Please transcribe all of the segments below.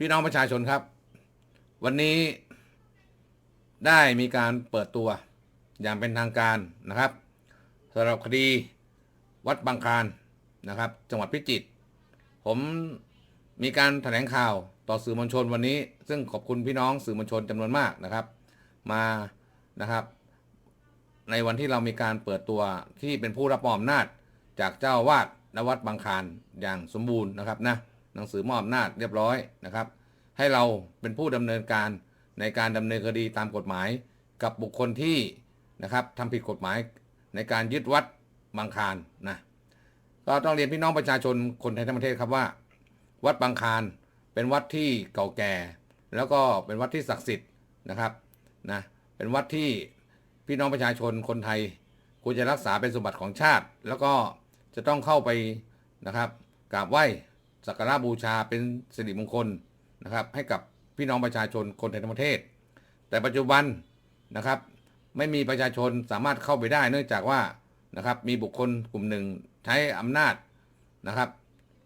พี่น้องประชาชนครับ วันนี้ได้มีการเปิดตัวอย่างเป็นทางการนะครับสำหรับคดีวัดบางคานนะครับ จังหวัดพิจิตรผมมีการแถลงข่าวต่อสื่อมวลชนวันนี้ ซึ่งขอบคุณพี่น้องสื่อมวลชนจำนวนมากนะครับ มานะครับ ในวันที่เรามีการเปิดตัวที่เป็นผู้รับมอบอำนาจจากเจ้าวาดนวัดบางคานอย่างสมบูรณ์นะครับนะ หนังสือมอบอำนาจเรียบร้อยนะครับ ให้เราเป็นผู้ดำเนินการในการดำเนินคดีตามกฎหมาย กับบุคคลที่นะครับทำผิดกฎหมายในการยึดวัดบางคานนะก็ต้องเรียนพี่น้องประชาชนคนไทยทั้งประเทศครับว่า วัดบางคานเป็นวัดที่เก่าแก่ แล้วก็เป็นวัดที่ศักดิ์สิทธิ์นะครับนะเป็นวัดที่พี่น้องประชาชนคนไทยควรจะรักษาเป็นสมบัติของชาติ แล้วก็จะต้องเข้าไปนะครับกราบไหว้ สักการะบูชาเป็นสิริมงคลนะครับ ให้กับพี่น้องประชาชนคนไทยทั้งประเทศ แต่ปัจจุบันนะครับ ไม่มีประชาชนสามารถเข้าไปได้ เนื่องจากว่านะครับมีบุคคลกลุ่มหนึ่งใช้อำนาจนะครับ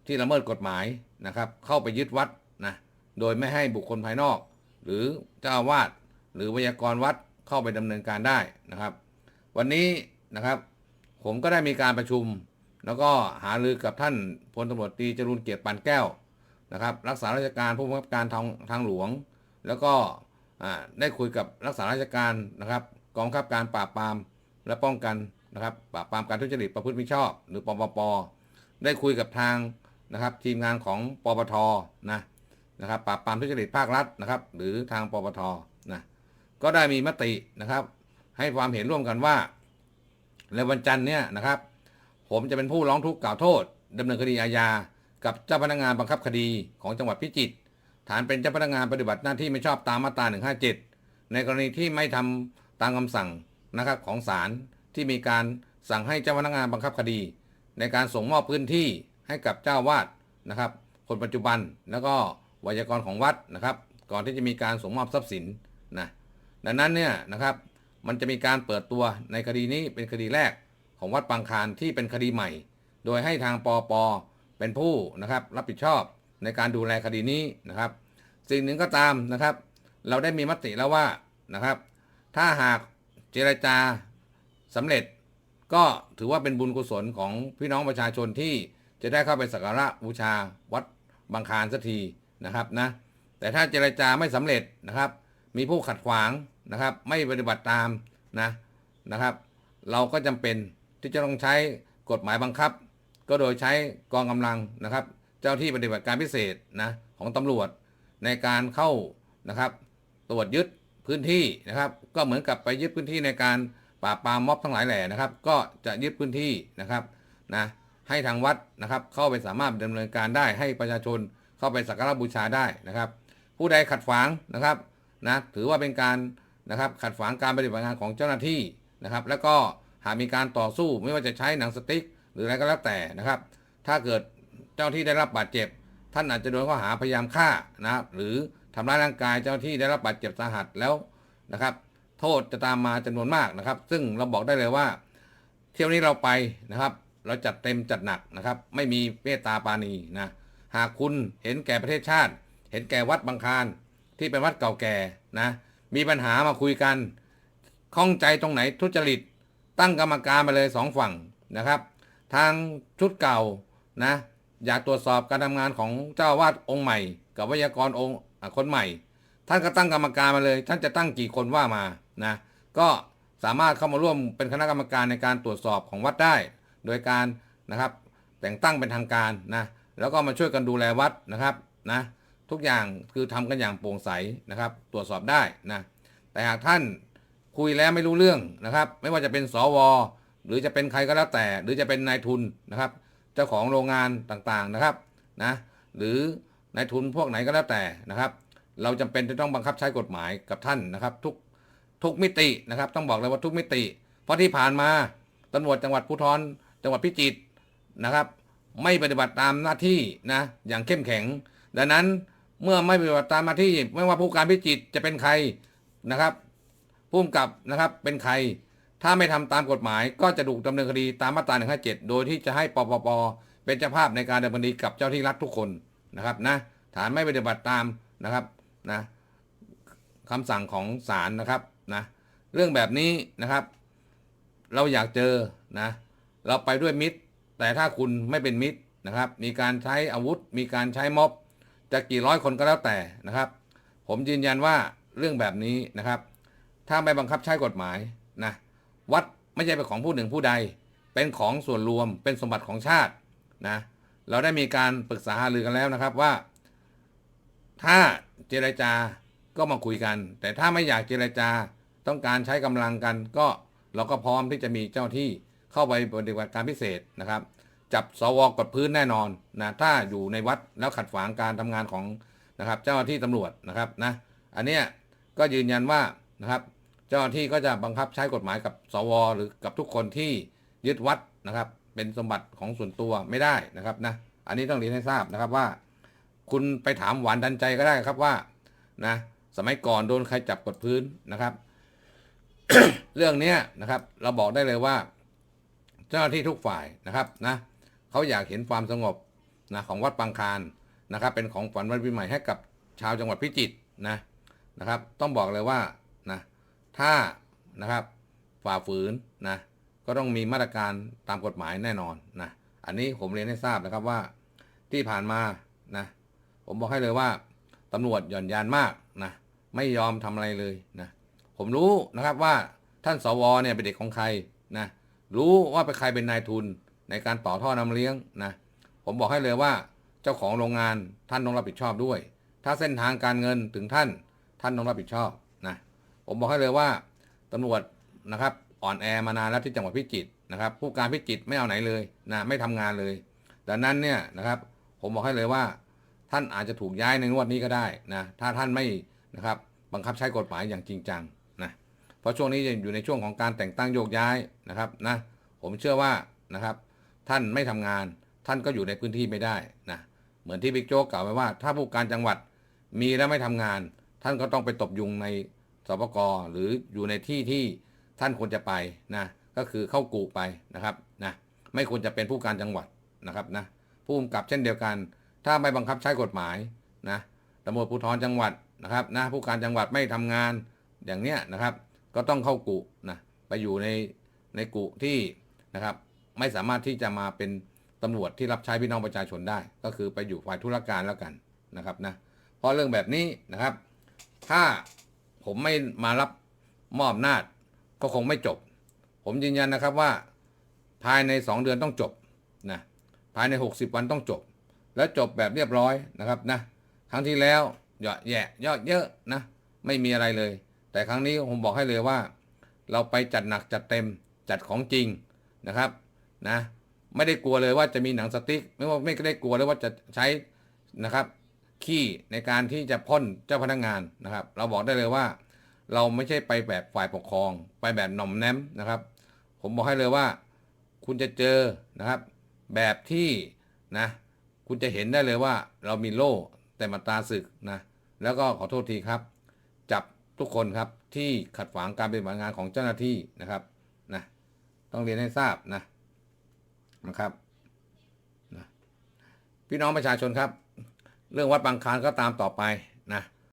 ที่ละเมิดกฎหมายนะครับ เข้าไปยึดวัดนะโดยไม่ให้บุคคลภายนอก หรือเจ้าอาวาสหรือวิทยากรวัดเข้าไปดำเนินการได้นะครับ วันนี้นะครับผมก็ได้มีการประชุม แล้วก็หารือกับท่านพลตำรวจตรีจรูนเกียรติปานแก้วนะครับรักษาราชการผู้บังคับการทางทางหลวง แล้วก็ได้คุยกับรักษาราชการนะครับกองบังคับการปราบปรามและป้องกันนะครับปราบปรามการทุจริตประพฤติมิชอบ หรือปปปได้คุยกับทางนะครับทีมงานของปปทนะนะครับปราบปรามทุจริตภาครัฐนะครับ หรือทางปปทนะก็ได้มีมตินะครับ ให้ความเห็นร่วมกันว่าในวันจันทร์เนี่ยนะครับ ผมจะเป็นผู้ร้องทุกข์กล่าวโทษดำเนินคดีอาญา กับเจ้าพนักงานบังคับคดีของจังหวัดพิจิตรฐานเป็นเจ้าพนักงานปฏิบัติหน้าที่ไม่ชอบตามมาตรา 157 ในกรณีที่ไม่ทำตามคำสั่งนะครับของศาลที่มีการสั่งให้เจ้าพนักงานบังคับคดี ในการส่งมอบพื้นที่ให้กับเจ้าวาดนะครับ คนปัจจุบันแล้วก็ไวยากรของวัดนะครับ ก่อนที่จะมีการส่งมอบทรัพย์สินนะดังนั้นเนี่ยนะครับมันจะมีการเปิดตัวในคดีนี้เป็นคดีแรก ของวัดบางคานที่เป็นคดีใหม่ โดยให้ทางปอปเป็นผู้นะครับรับผิดชอบในการดูแลคดีนี้นะครับ สิ่งหนึ่งก็ตามนะครับ เราได้มีมติแล้วว่านะครับ ถ้าหากเจรจาสำเร็จก็ถือว่าเป็นบุญกุศลของพี่น้องประชาชนที่จะได้เข้าไปสักการะบูชาวัดบางคานสักทีนะครับนะแต่ถ้าเจรจาไม่สำเร็จนะครับ มีผู้ขัดขวางนะครับ ไม่ปฏิบัติตามนะนะครับ เราก็จำเป็น ที่จะต้องใช้กฎหมายบังคับ ก็โดยใช้กองกำลังนะครับ เจ้าที่ปฏิบัติการพิเศษนะของตำรวจในการเข้านะครับ ตรวจยึดพื้นที่นะครับ ก็เหมือนกับไปยึดพื้นที่ในการปราบปรามม็อบทั้งหลายแหล่นะครับ ก็จะยึดพื้นที่นะครับนะให้ทางวัดนะครับ เข้าไปสามารถดำเนินการได้ให้ประชาชนเข้าไปสักการะบูชาได้นะครับ ผู้ใดขัดขวางนะครับนะถือว่าเป็นการนะครับขัดขวางการปฏิบัติงานของเจ้าหน้าที่นะครับ แล้วก็ หากมีการต่อสู้ไม่ว่าจะใช้หนังสติ๊ก หรืออะไรก็แล้วแต่นะครับ ถ้าเกิดเจ้าที่ได้รับบาดเจ็บ ท่านอาจจะโดนข้อหาพยายามฆ่านะครับหรือทำร้ายร่างกายเจ้าที่ได้รับบาดเจ็บสาหัสแล้วนะครับ โทษจะตามมาจำนวนมากนะครับ ซึ่งเราบอกได้เลยว่า เที่ยวนี้เราไปนะครับ เราจัดเต็มจัดหนักนะครับ ไม่มีเมตตาปาณีนะหากคุณเห็นแก่ประเทศชาติ เห็นแก่วัดบางคานที่เป็นวัดเก่าแก่นะ มีปัญหามาคุยกันข้องใจตรงไหนทุจริต ตั้งกรรมการมาเลยสองฝั่งนะครับ ทางชุดเก่านะอยากตรวจสอบการทำงานของเจ้าวาดองค์ใหม่ กับวิทยากรองค์คนใหม่ ท่านก็ตั้งกรรมการมาเลย ท่านจะตั้งกี่คนว่ามานะก็สามารถเข้ามาร่วมเป็นคณะกรรมการในการตรวจสอบของวัดได้ โดยการนะครับ แต่งตั้งเป็นทางการนะแล้วก็มาช่วยกันดูแลวัดนะครับนะทุกอย่างคือทำกันอย่างโปร่งใสนะครับ ตรวจสอบได้นะแต่หากท่าน คุยแล้วไม่รู้เรื่องนะครับ ไม่ว่าจะเป็นสว หรือจะเป็นใครก็แล้วแต่ หรือจะเป็นนายทุนนะครับ เจ้าของโรงงานต่างๆนะครับนะหรือนายทุนพวกไหนก็แล้วแต่นะครับ เราจำเป็นจะต้องบังคับใช้กฎหมายกับท่านนะครับ ทุกทุกมิตินะครับ ต้องบอกเลยว่าทุกมิติ เพราะที่ผ่านมาตำรวจจังหวัดภูธรจังหวัดพิจิตรนะครับ ไม่ปฏิบัติตามหน้าที่นะอย่างเข้มแข็ง ดังนั้นเมื่อไม่ปฏิบัติตามหน้าที่ ไม่ว่าผู้การพิจิตรจะเป็นใครนะครับ ผู้กำกับนะครับเป็นใคร ถ้าไม่ทำตามกฎหมาย ก็จะถูกดำเนินคดีตามมาตรา 157 โดยที่จะให้ปปปเป็นเจ้าภาพในการดำเนินคดีกับเจ้าที่รัฐทุกคนนะครับนะฐานไม่ปฏิบัติตามนะครับนะคำสั่งของศาลนะครับนะเรื่องแบบนี้นะครับ เราอยากเจอนะเราไปด้วยมิตร แต่ถ้าคุณไม่เป็นมิตรนะครับ มีการใช้อาวุธ มีการใช้ม็อบจะกี่ร้อยคนก็แล้วแต่นะครับ ผมยืนยันว่าเรื่องแบบนี้นะครับ ถ้าไม่บังคับใช้กฎหมายนะวัดไม่ใช่เป็นของผู้หนึ่งผู้ใด เป็นของส่วนรวมเป็นสมบัติของชาตินะเราได้มีการปรึกษาหารือกันแล้วนะครับว่า ถ้าเจรจาก็มาคุยกัน แต่ถ้าไม่อยากเจรจาต้องการใช้กำลังกัน ก็เราก็พร้อมที่จะมีเจ้าที่เข้าไปปฏิบัติการพิเศษนะครับ จับสวกดพื้นแน่นอนนะถ้าอยู่ในวัดแล้วขัดขวางการทำงานของนะครับ เจ้าที่ตำรวจนะครับนะอันเนี้ยก็ยืนยันว่า นะครับ เจ้าหน้าที่ก็จะบังคับใช้กฎหมายกับสว หรือกับทุกคนที่ยึดวัดนะครับ เป็นสมบัติของส่วนตัวไม่ได้นะครับนะอันนี้ต้องเรียนให้ทราบนะครับว่า คุณไปถามหวานดันใจก็ได้ครับว่านะสมัยก่อนโดนใครจับกดพื้นนะครับ เรื่องนี้นะครับ เราบอกได้เลยว่า เจ้าหน้าที่ทุกฝ่ายนะครับนะเขาอยากเห็นความสงบนะของวัดบางคารนะครับ เป็นของฝันวันปีใหม่ให้กับชาวจังหวัดพิจิตรนะนะครับ ต้องบอกเลยว่า ถ้านะครับฝ่าฝืนนะก็ต้องมีมาตรการตามกฎหมายแน่นอนนะอันนี้ผมเรียนให้ทราบนะครับว่าที่ผ่านมานะผมบอกให้เลยว่าตำรวจหย่อนยานมากนะไม่ยอมทำอะไรเลยนะผมรู้นะครับว่าท่านสวเนี่ยเป็นเด็กของใครนะรู้ว่าเป็นใครเป็นนายทุนในการต่อท่อน้ำเลี้ยงนะผมบอกให้เลยว่าเจ้าของโรงงานท่านต้องรับผิดชอบด้วย ถ้าเส้นทางการเงินถึงท่านท่านต้องรับผิดชอบ ผมบอกให้เลยว่าตำรวจนะครับอ่อนแอมานานแล้วที่จังหวัดพิจิตรนะครับ ผู้การพิจิตรไม่เอาไหนเลยนะไม่ทำงานเลยดังนั้นเนี่ยนะครับ ผมบอกให้เลยว่า ท่านอาจจะถูกย้ายในงวดนี้ก็ได้นะถ้าท่านไม่นะครับ บังคับใช้กฎหมายอย่างจริงจังนะเพราะช่วงนี้อยู่ในช่วงของการแต่งตั้งโยกย้ายนะครับนะผมเชื่อว่านะครับ ท่านไม่ทำงาน ท่านก็อยู่ในพื้นที่ไม่ได้นะเหมือนที่บิ๊กโจ๊กกล่าวไว้ว่า ถ้าผู้การจังหวัดมีแล้วไม่ทำงาน ท่านก็ต้องไปตบยุงใน สปกหรืออยู่ในที่ที่ท่านควรจะไปนะก็คือเข้ากูไปนะครับนะไม่ควรจะเป็นผู้การจังหวัดนะครับนะผู้กำกับเช่นเดียวกัน ถ้าไม่บังคับใช้กฎหมายนะตำรวจภูธรจังหวัดนะครับนะผู้การจังหวัดไม่ทำงานอย่างเนี้ยนะครับ ก็ต้องเข้ากุนะไปอยู่ในในกุที่นะครับ ไม่สามารถที่จะมาเป็นตำรวจที่รับใช้พี่น้องประชาชนได้ ก็คือไปอยู่ฝ่ายธุรการแล้วกันนะครับนะเพราะเรื่องแบบนี้นะครับ ถ้า ผมไม่มารับมอบนาจก็คงไม่จบ ผมยืนยันนะครับว่า ภายใน 2 เดือนต้องจบนะภายใน 60 วันต้องจบ แล้วจบแบบเรียบร้อยนะครับนะครั้งที่แล้วหยาะแยะยอะเยอะนะไม่มีอะไรเลย แต่ครั้งนี้ผมบอกให้เลยว่า เราไปจัดหนักจัดเต็มจัดของจริงนะครับนะไม่ได้กลัวเลยว่าจะมีหนังสติ๊ก ไม่ว่าไม่ได้กลัวเลยว่าจะใช้นะครับ ขี้ในการที่จะพ่นเจ้าพนักงานนะครับ เราบอกได้เลยว่า เราไม่ใช่ไปแบบฝ่ายปกครอง ไปแบบหน่อมแนมนะครับ ผมบอกให้เลยว่า คุณจะเจอนะครับ แบบที่นะ คุณจะเห็นได้เลยว่า เรามีโล่แต่มาตาศึกนะแล้วก็ขอโทษทีครับ จับทุกคนครับที่ขัดขวางการปฏิบัติงานของเจ้าหน้าที่นะครับนะต้องเรียนให้ทราบนะนะครับนะพี่น้องประชาชนครับ เรื่องวัดบางคลานก็ตามต่อไป